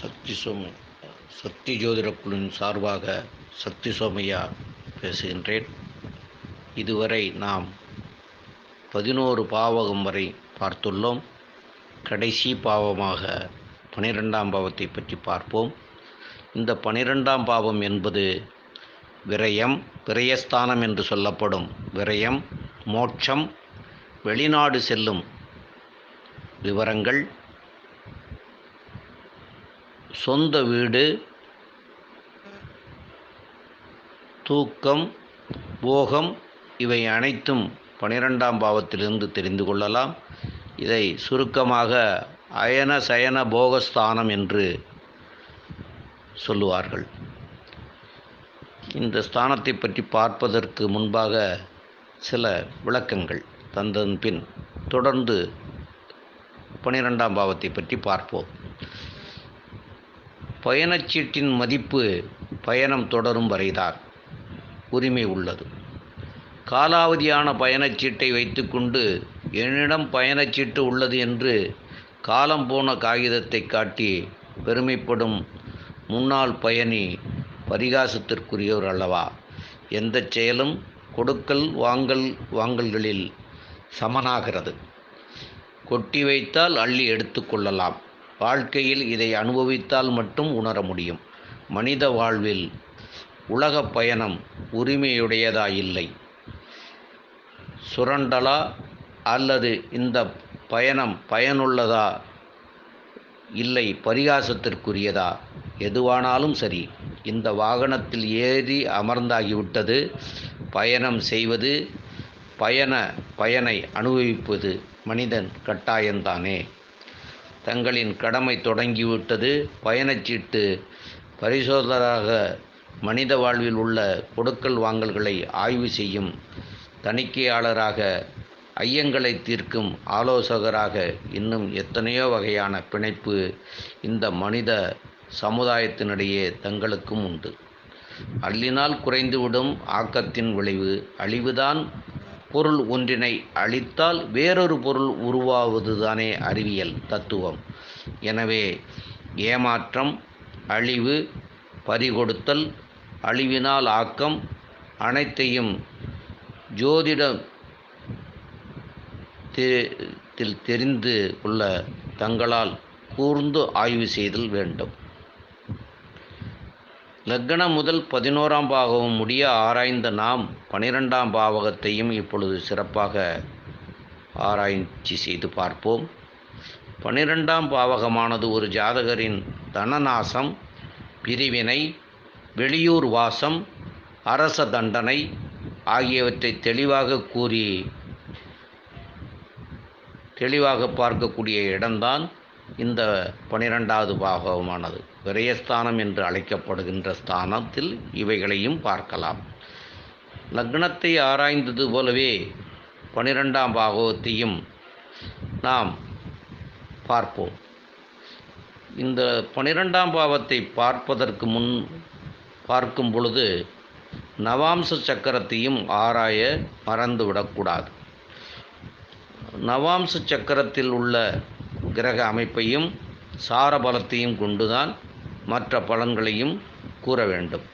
சக்தி சோமி சக்தி ஜோதிட குழுவின் சார்பாக சக்தி சோமையா பேசுகின்றேன். இதுவரை நாம் பதினோரு பாவகம் வரை பார்த்துள்ளோம். கடைசி பாவமாக பனிரெண்டாம் பாவத்தை பற்றி பார்ப்போம். இந்த பனிரெண்டாம் பாவம் என்பது விரயம் விரயஸ்தானம் என்று சொல்லப்படும் விரயம் மோட்சம் வெளிநாடு செல்லும் விவரங்கள் சொந்த வீடு தூக்கம் போகம் இவை அனைத்தும் பனிரெண்டாம் பாவத்திலிருந்து தெரிந்து கொள்ளலாம். இதை சுருக்கமாக அயன சயன போகஸ்தானம் என்று சொல்லுவார்கள். இந்த ஸ்தானத்தை பற்றி பார்ப்பதற்கு முன்பாக சில விளக்கங்கள் தந்தன் பின் தொடர்ந்து பனிரெண்டாம் பாவத்தை பற்றி பார்ப்போம். பயணச்சீட்டின் மதிப்பு பயணம் தொடரும் வரைதான் உரிமை உள்ளது. காலாவதியான பயணச்சீட்டை வைத்துக்கொண்டு என்னிடம் பயணச்சீட்டு உள்ளது என்று காலம் போன காகிதத்தை காட்டி பெருமைப்படும் முன்னாள் பயணி பரிகாசத்திற்குரியவர் அல்லவா? எந்த செயலும் கொடுக்கல் வாங்கல் வாங்கல்களில் சமனாகிறது. கொட்டி வைத்தால் அள்ளி எடுத்துக்கொள்ளலாம் வாழ்க்கையில் இதை அனுபவித்தால் மட்டும் உணர முடியும். மனித வாழ்வில் உலக பயணம் உரிமையுடையதா இல்லை சுரண்டலா அல்லது இந்த பயணம் பயனுள்ளதா இல்லை பரிகாசத்திற்குரியதா? எதுவானாலும் சரி இந்த வாகனத்தில் ஏறி அமர்ந்தாகிவிட்டது. பயணம் செய்வது பயண பயனை அனுபவிப்பது மனிதன் கட்டாயம்தானே? தங்களின் கடமை தொடங்கிவிட்டது. பயணச்சீட்டு பரிசோதராக மனித வாழ்வில் உள்ள கொடுக்கல் வாங்கல்களை ஆய்வு செய்யும் தணிக்கையாளராக ஐயங்களை தீர்க்கும் ஆலோசகராக இன்னும் எத்தனையோ வகையான பிணைப்பு இந்த மனித சமுதாயத்தினிடையே தங்களுக்கும் உண்டு. அள்ளினால் குறைந்துவிடும் ஆக்கத்தின் விளைவு அழிவுதான் பொருள் ஒன்றினை அழித்தால் வேறொரு பொருள் உருவாவதுதானே அறிவியல் தத்துவம். எனவே ஏமாற்றம் அழிவு பறிகொடுத்தல் அழிவினால் ஆக்கம் அனைத்தையும் ஜோதிட தில் தெரிந்து கொள்ள தங்களால் கூர்ந்து ஆய்வு செய்தல் வேண்டும். லக்னம் முதல் பதினோராம் பாகவும் முடிய ஆராய்ந்த நாம் பனிரெண்டாம் பாவகத்தையும் இப்பொழுது சிறப்பாக ஆராய்ச்சி செய்து பார்ப்போம். பனிரெண்டாம் பாவகமானது ஒரு ஜாதகரின் தனநாசம் பிரிவினை வெளியூர் வாசம் அரச தண்டனை ஆகியவற்றை தெளிவாக கூறி தெளிவாக பார்க்கக்கூடிய இடம்தான். இந்த பனிரெண்டாவது பாகவமானது விரயஸ்தானம் என்று அழைக்கப்படுகின்ற ஸ்தானத்தில் இவைகளையும் பார்க்கலாம். லக்னத்தை ஆராய்ந்தது போலவே பனிரெண்டாம் பாகவத்தையும் நாம் பார்ப்போம். இந்த பனிரெண்டாம் பாவத்தை பார்ப்பதற்கு முன் பார்க்கும் பொழுது நவாம்ச சக்கரத்தையும் ஆராய மறந்துவிடக்கூடாது. நவாம்ச சக்கரத்தில் உள்ள கிரக அமைப்பையும் சாரபலத்தையும் கொண்டுதான் மற்ற பலன்களையும் கூற வேண்டும்.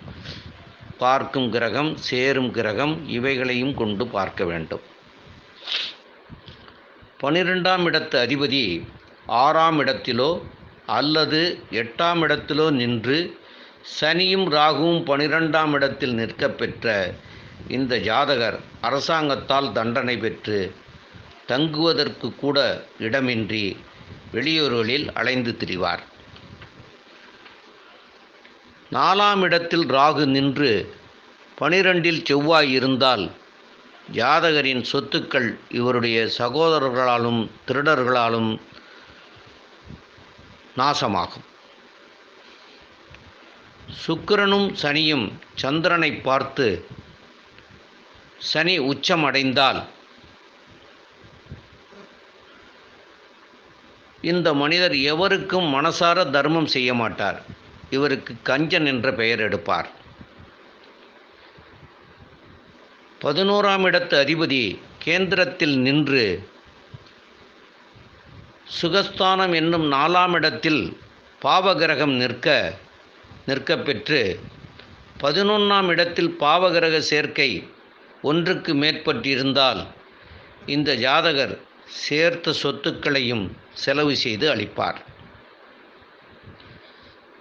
பார்க்கும் கிரகம் சேரும் கிரகம் இவைகளையும் கொண்டு பார்க்க வேண்டும். பனிரெண்டாம் இடத்து அதிபதி ஆறாம் இடத்திலோ அல்லது எட்டாம் இடத்திலோ நின்று சனியும் ராகுவும் பனிரெண்டாம் இடத்தில் நிற்க பெற்ற இந்த ஜாதகர் அரசாங்கத்தால் தண்டனை பெற்று தங்குவதற்கு கூட இடமின்றி வெளியூர்களில் அலைந்து திரிவார். நாலாம் இடத்தில் ராகு நின்று பனிரெண்டில் செவ்வாய் இருந்தால் ஜாதகரின் சொத்துக்கள் இவருடைய சகோதரர்களாலும் திருடர்களாலும் நாசமாகும். சுக்கிரனும் சனியும் சந்திரனை பார்த்து சனி உச்சமடைந்தால் இந்த மனிதர் எவருக்கும் மனசார தர்மம் செய்ய மாட்டார். இவருக்கு கஞ்சன் என்ற பெயர் எடுப்பார். பதினோராம் இடத்து அதிபதி கேந்திரத்தில் நின்று சுகஸ்தானம் என்னும் நாலாம் இடத்தில் பாவகிரகம் நிற்க நிற்க பெற்று பதினொன்றாம் இடத்தில் பாவகிரக சேர்க்கை ஒன்றுக்கு மேற்பட்டிருந்தால் இந்த ஜாதகர் சேர்த்த சொத்துக்களையும் செலவு செய்து அளிப்பார்.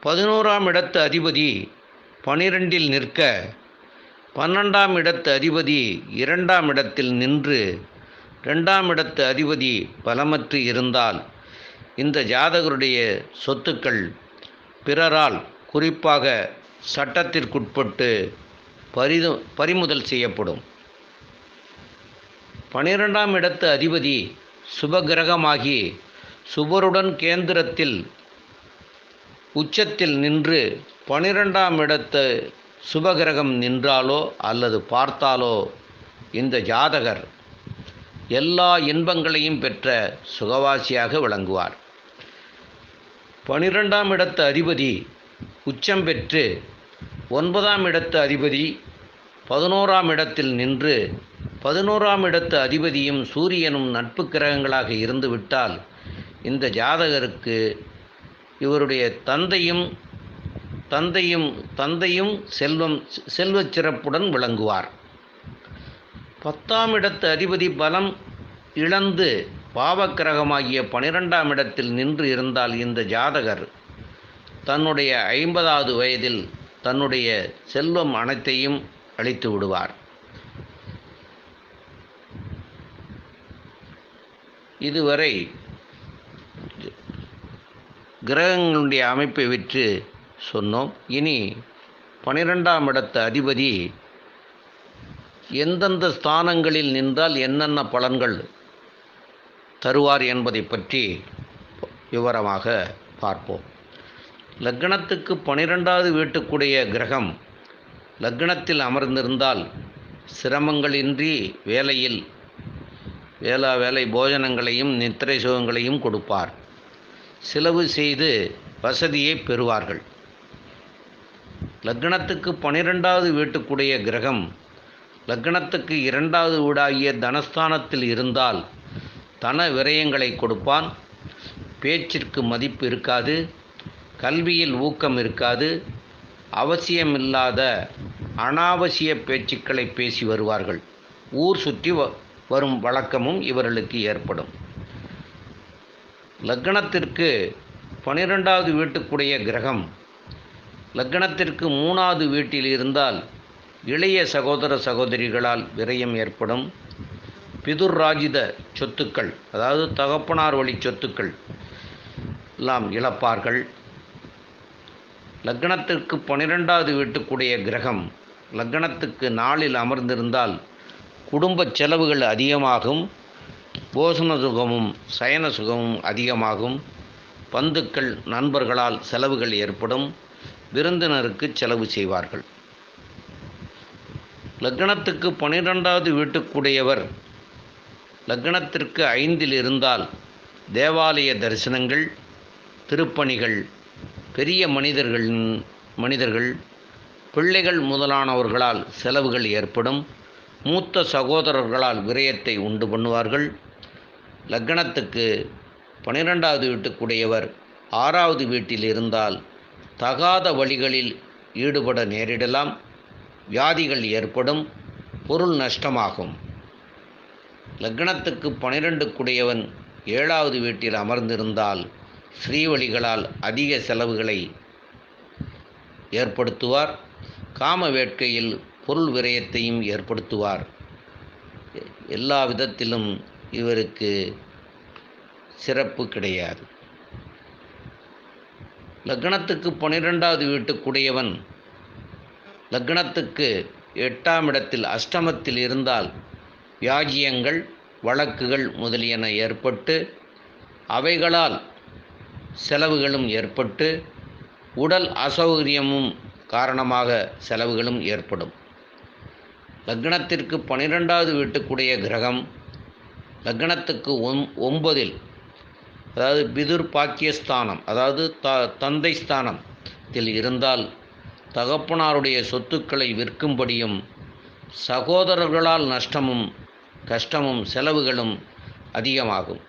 பதினோராம் இடத்து அதிபதி பனிரெண்டில் நிற்க பன்னெண்டாம் இடத்து அதிபதி இரண்டாம் இடத்தில் நின்று ரெண்டாம் இடத்து அதிபதி பலமற்று இருந்தால் இந்த ஜாதகருடைய சொத்துக்கள் பிறரால் குறிப்பாக சட்டத்திற்குட்பட்டு பரிது பறிமுதல் செய்யப்படும். பனிரெண்டாம் இடத்து அதிபதி சுபகிரகமாகி சுபருடன் கேந்திரத்தில் உச்சத்தில் நின்று பனிரெண்டாம் இடத்து சுபகிரகம் நின்றாலோ அல்லது பார்த்தாலோ இந்த ஜாதகர் எல்லா இன்பங்களையும் பெற்ற சுகவாசியாக விளங்குவார். பனிரெண்டாம் இடத்து அதிபதி உச்சம் பெற்று ஒன்பதாம் இடத்து அதிபதி பதினோராம் இடத்தில் நின்று பதினோராம் இடத்து அதிபதியும் சூரியனும் நட்பு கிரகங்களாக இருந்துவிட்டால் இந்த ஜாதகருக்கு இவருடைய தந்தையும் தந்தையும் தந்தையும் செல்வம் செல்வச் சிறப்புடன் விளங்குவார். பத்தாம் இடத்து அதிபதி பலம் இழந்து பாவக்கிரகமாகிய பனிரெண்டாம் இடத்தில் நின்று இருந்தால் இந்த ஜாதகர் தன்னுடைய ஐம்பதாவது வயதில் தன்னுடைய செல்வம் அனைத்தையும் அழித்து விடுவார். இதுவரை கிரகங்களுடைய அமைப்பை விற்று சொன்னோம். இனி பனிரெண்டாம் இடத்த அதிபதி எந்தெந்த ஸ்தானங்களில் நின்றால் என்னென்ன பலன்கள் தருவார் என்பதை பற்றி விவரமாக பார்ப்போம். லக்னத்துக்கு பனிரெண்டாவது வீட்டுக்குடைய கிரகம் லக்னத்தில் அமர்ந்திருந்தால் சிரமங்களின்றி வேலையில் வேளா வேலை போஜனங்களையும் நித்திரை சுகங்களையும் கொடுப்பார். செலவு செய்து வசதியை பெறுவார்கள். லக்னத்துக்கு பனிரெண்டாவது வீட்டுக்குடைய கிரகம் லக்னத்துக்கு இரண்டாவது வீடாகிய தனஸ்தானத்தில் இருந்தால் தன விரயங்களை கொடுப்பான். பேச்சிற்கு மதிப்பு இருக்காது கல்வியில் ஊக்கம் இருக்காது அவசியமில்லாத அனாவசிய பேச்சுக்களை பேசி வருவார்கள். ஊர் சுற்றி வ வரும் வழக்கமும் இவர்களுக்கு ஏற்படும். லக்னத்திற்கு பனிரெண்டாவது வீட்டுக்குடைய கிரகம் லக்னத்திற்கு மூணாவது வீட்டில் இருந்தால் இளைய சகோதர சகோதரிகளால் விரயம் ஏற்படும். பிதுர்ராஜித சொத்துக்கள் அதாவது தகப்பனார் வழி சொத்துக்கள் எல்லாம் இழப்பார்கள். லக்னத்திற்கு பனிரெண்டாவது வீட்டுக்குடைய கிரகம் லக்னத்துக்கு நாளில் அமர்ந்திருந்தால் குடும்ப செலவுகள் அதிகமாகும் போசன சுகமும் சயன சுகமும் அதிகமாகும். பந்துக்கள் நண்பர்களால் செலவுகள் ஏற்படும். விருந்தினருக்கு செலவு செய்வார்கள். லக்னத்துக்கு பனிரெண்டாவது வீட்டுக்குடையவர் லக்னத்திற்கு ஐந்தில் இருந்தால் தேவாலய தரிசனங்கள் திருப்பணிகள் பெரிய மனிதர்களின் மனிதர்கள் பிள்ளைகள் முதலானவர்களால் செலவுகள் ஏற்படும். மூத்த சகோதரர்களால் விரயத்தை உண்டு பண்ணுவார்கள். லக்னத்துக்கு பனிரெண்டாவது வீட்டுக்குடையவர் ஆறாவது வீட்டில் இருந்தால் தகாத வழிகளில் ஈடுபட நேரிடலாம். வியாதிகள் ஏற்படும் பொருள் நஷ்டமாகும். லக்னத்துக்கு பனிரெண்டுக்குடையவன் ஏழாவது வீட்டில் அமர்ந்திருந்தால் ஸ்ரீவழிகளால் அதிக செலவுகளை ஏற்படுத்துவார். காம வேட்கையில் பொருள் விரயத்தையும் ஏற்படுத்துவார். எல்லா விதத்திலும் இவருக்கு சிறப்பு கிடையாது. லக்னத்துக்கு பனிரெண்டாவது வீட்டுக்குடையவன் லக்னத்துக்கு எட்டாம் இடத்தில் அஷ்டமத்தில் இருந்தால் வியாஜியங்கள் வழக்குகள் முதலியன ஏற்பட்டு அவைகளால் செலவுகளும் ஏற்பட்டு உடல் அசௌகரியமும் காரணமாக செலவுகளும் ஏற்படும். லக்னத்திற்கு பன்னிரெண்டாவது வீட்டுக்குடைய கிரகம் லக்னத்துக்கு ஒம் ஒன்பதில் அதாவது பிதுர் பாக்கியஸ்தானம் அதாவது த தந்தை ஸ்தானத்தில் இருந்தால் தகப்பனாருடைய சொத்துக்களை விற்கும்படியும் சகோதரர்களால் நஷ்டமும் கஷ்டமும் செலவுகளும் அதிகமாகும்.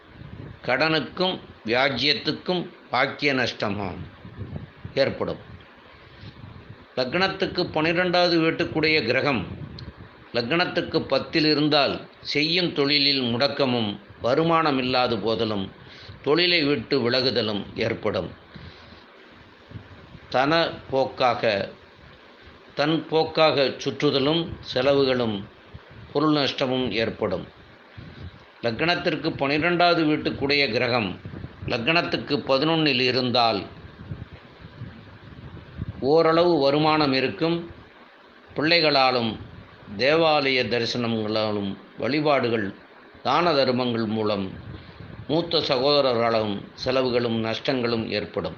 கடனுக்கும் வியாஜ்யத்துக்கும் பாக்கிய நஷ்டமும் ஏற்படும். லக்னத்துக்கு பன்னிரெண்டாவது வீட்டுக்குடைய கிரகம் லக்னத்துக்கு பத்தில் இருந்தால் செய்யும் தொழிலில் முடக்கமும் வருமானம் இல்லாத போதிலும் தொழிலை விட்டு விலகுதலும் ஏற்படும். தன போக்காக தன் போக்காக சுற்றுதலும் செலவுகளும் பொருள் நஷ்டமும் ஏற்படும். லக்னத்திற்கு பன்னிரெண்டாவது வீட்டுக்குடைய கிரகம் லக்னத்துக்கு பதினொன்றில் இருந்தால் ஓரளவு வருமானம் இருக்கும். பிள்ளைகளாலும் தேவாலய தரிசனங்களாலும் வழிபாடுகள் தான தர்மங்கள் மூலம் மூத்த சகோதரர்களாலும் செலவுகளும் நஷ்டங்களும் ஏற்படும்.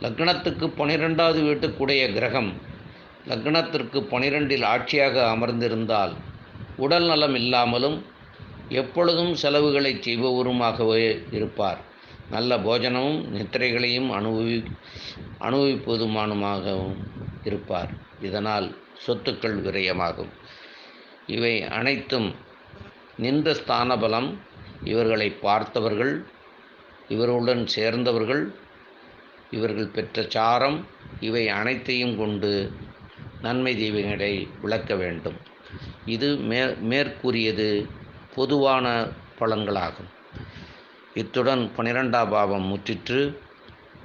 லக்னத்துக்கு பனிரெண்டாவது வீட்டுக்குடைய கிரகம் லக்னத்திற்கு பனிரெண்டில் ஆட்சியாக அமர்ந்திருந்தால் உடல் நலம் இல்லாமலும் எப்பொழுதும் செலவுகளை செய்பவருமாகவே இருப்பார். நல்ல போஜனமும் நித்திரைகளையும் அனுபவி அனுபவிப்பதுமானுமாகவும் இருப்பார். இதனால் சொத்துக்கள் விரயமாகும். இவை அனைத்தும் நின்ற ஸ்தான பலம் இவர்களை பார்த்தவர்கள் இவர்களுடன் சேர்ந்தவர்கள் இவர்கள் பெற்ற சாரம் இவை அனைத்தையும் கொண்டு நன்மை தெய்வங்களை விளக்க வேண்டும். இது மே மேற்கூறியது பொதுவான பலன்களாகும். இத்துடன் பனிரெண்டாம் பாவம் முற்றிற்று.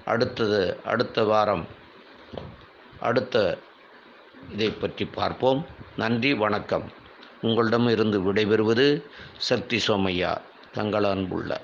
அடுத்தது அடுத்த வாரம் அடுத்த இதை பற்றி பார்ப்போம். நன்றி வணக்கம். உங்களிடம் இருந்து விடைபெறுவது சக்தி சோமையா தங்கள் அன்புள்ள